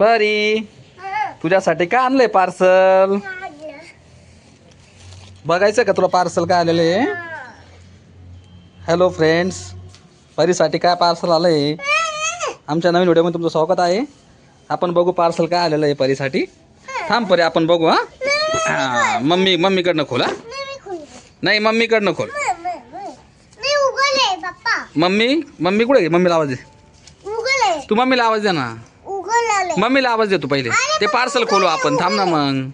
परी तुझ्यासाठी काय आणलंय पार्सल? बघायचं का तुला पार्सल काय आलेलं आहे? हॅलो फ्रेंड्स परीसाठी काय पार्सल आलंय? आमच्या नवीन व्हिडिओमध्ये तुमचं स्वागत आहे. आपण बघू पार्सल काय आलेलं आहे परीसाठी. थांब परी आपण बघू हा. मम्मी मम्मीकडनं खोल हा. नाही मम्मीकडनं खोल. Mummy mummy. कुठे? मम्मीला आवाज दे. तू मम्मीला आवाज दे ना. मम्मीला आवाज दे तू पहिले ते पार्सल खोलू आपण. थांब ना मग.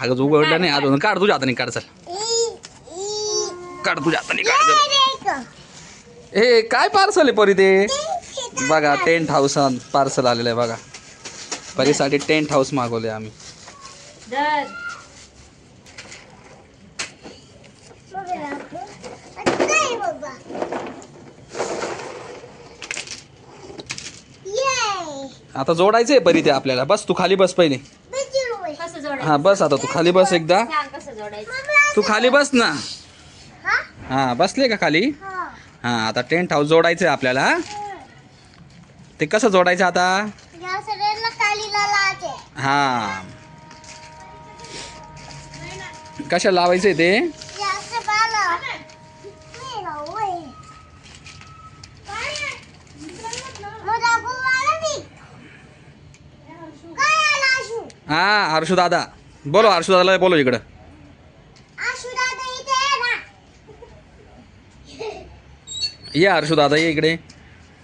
अगं उघडलं नाही अजून. काढ तुझ्या हाताने काढ चल. काढ तुझ्या हाताने काढ. ए काय पार्सल आहे परी ते? बघा टेंट हाऊस पार्सल आलेलं आहे बघा. परीसाठी टेंट हाऊस मागवले आम्ही. आता जोडायचं आहे परी ते आपल्याला. बस तू खाली बस पहिले. कसं जोडायचं? हा बस आता तू खाली बस एकदा. सांग कसं जोडायचं? तू खाली बस ना. हा? बसले का खाली? हा. आता टेंट हाऊस जोडायचं आहे आपल्याला हा? ते कसं जोडायचं आता? हा. कशा लावायचंय ते? हा हर्षू दादा बोलो हर्षू दादाला बोलो इकडं. ये हर्षू दादा ये इकडे.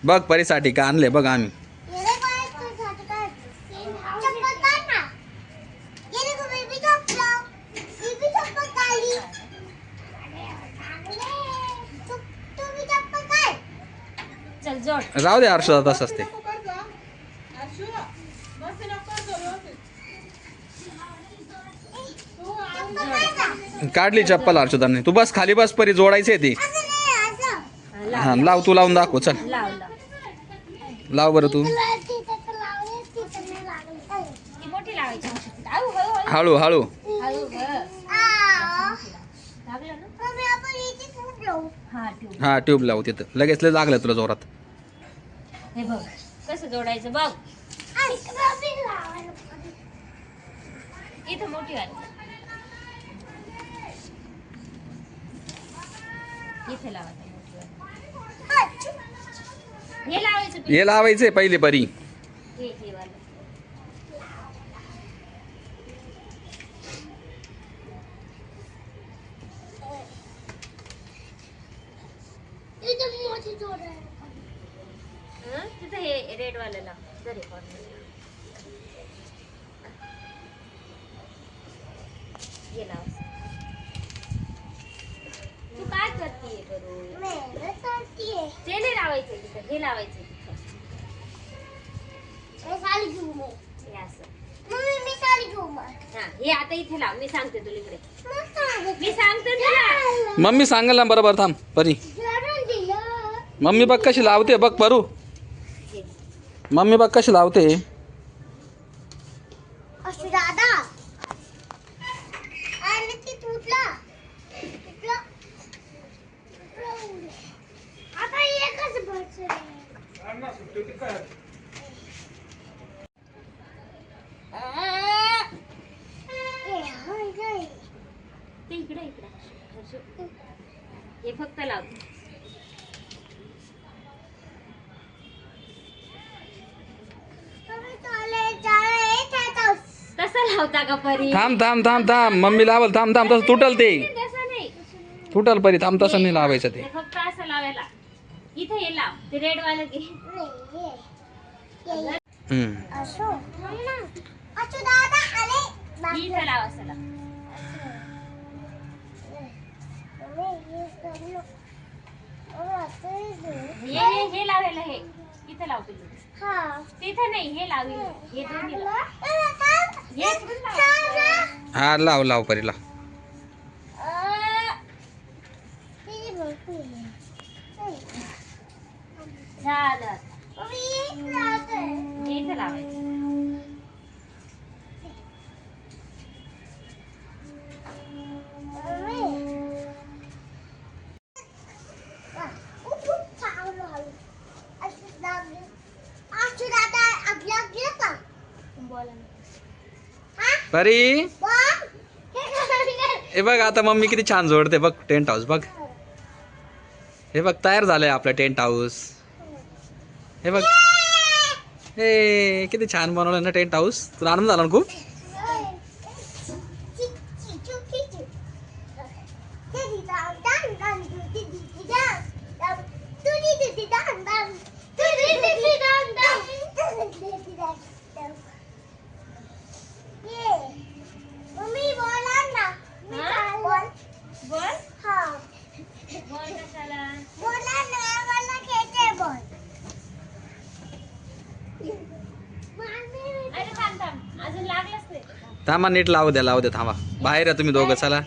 बघ परीसाठी का आणले बघ आम्ही. चल जोड. राहू दे हर्षू दादा तसंच ते. काढली चप्पल हर्षू तू बस खाली बस परी जोडायचे ती. हा लाव तू लावून दाखव चल. लाव बरं तू. हळू, हळू. हा ट्यूब लावू तिथं. लगेच लय लागलं तुला जोरात. हे बघ कसं जोडायचं बघ. इथं मोठी वाली. इथे लावायचं हे लावायचं हे लावायचे पहिले परी. हे हे वालं हं? तिथं हे रेड वालं लाव जर हे काय करतीये ते नाही लावायचं तिथं हे लावायचं तिथं हे असं हा हे आता इथे लाव मी सांगते तुला इकडे मी सांगते तुला मम्मी ना परी. मम्मी बघ कशी लावते परू. मम्मी बघ कशी लावते. ते इकडे इकडे हर्षू. हे फक्त लाव. कसं लावता का परी? थांब थांब थांब थांब. मम्मी लावल थांब थांब. तसं तुटल ते. तुटल परी थांब तसं नाही लावायचं ते. फक्त असं लावायला. इथे हे लाव ते रेड वालं घे हम्म. इथे लाव असं लाव हे हे हे लावायला हे इथे लाव तुम्ही तिथे नाही हे लावी हे दोन्ही लाव. हे इकडून लाव. हा लाव लाव परी लाव झालं. इथे लावायचं. परी. हे? हे बघ आता मम्मी किती छान जोडते. बघ टेंट हाऊस बघ. हे बघ तयार झालंय आपलं टेंट हाऊस. हे बघ. हे किती छान बनवलं ना टेंट हाऊस तुला आनंद झाला ना खूप ची- ची- चू- ची- चू. ते दी दाम, दाम, दाम, दू दी दी दी दाम, दाम. तू दी दी दी दाम, दाम. तू दी दी दी दाम, दाम. तू दी दी दी दाम, दाम. ये. मम्मी बोला ना मी हा? काय बोल बोल हा बोल कशाला बोला ना मला खेळते बोल मामी, अरे थांब थांबा नीट लावू द्या लावू द्या थांबा. बाहेर या तुम्ही दोघं चला.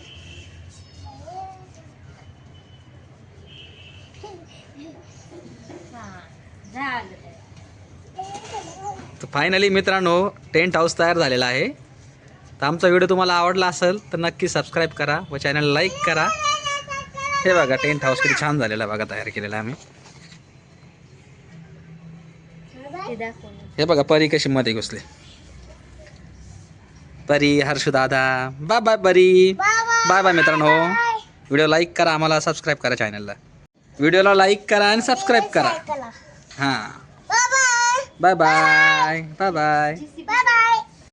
तर फायनली मित्रांनो टेंट हाऊस तयार झालेला आहे. तर आमचा व्हिडिओ तुम्हाला आवडला असेल तर नक्की सबस्क्राईब करा व चॅनल लाईक करा. हे बघा टेंट हाऊस किती छान झालेला आहे बघा तयार केलेला आम्ही. हे बघा परी कशी मध्ये घुसले. परी हर्षू दादा bye bye Pari bye bye मित्रांनो व्हिडिओ लाईक करा आम्हाला सबस्क्राईब करा चॅनलला व्हिडिओला लाईक करा आणि सबस्क्राईब करा. हां. Bye bye bye bye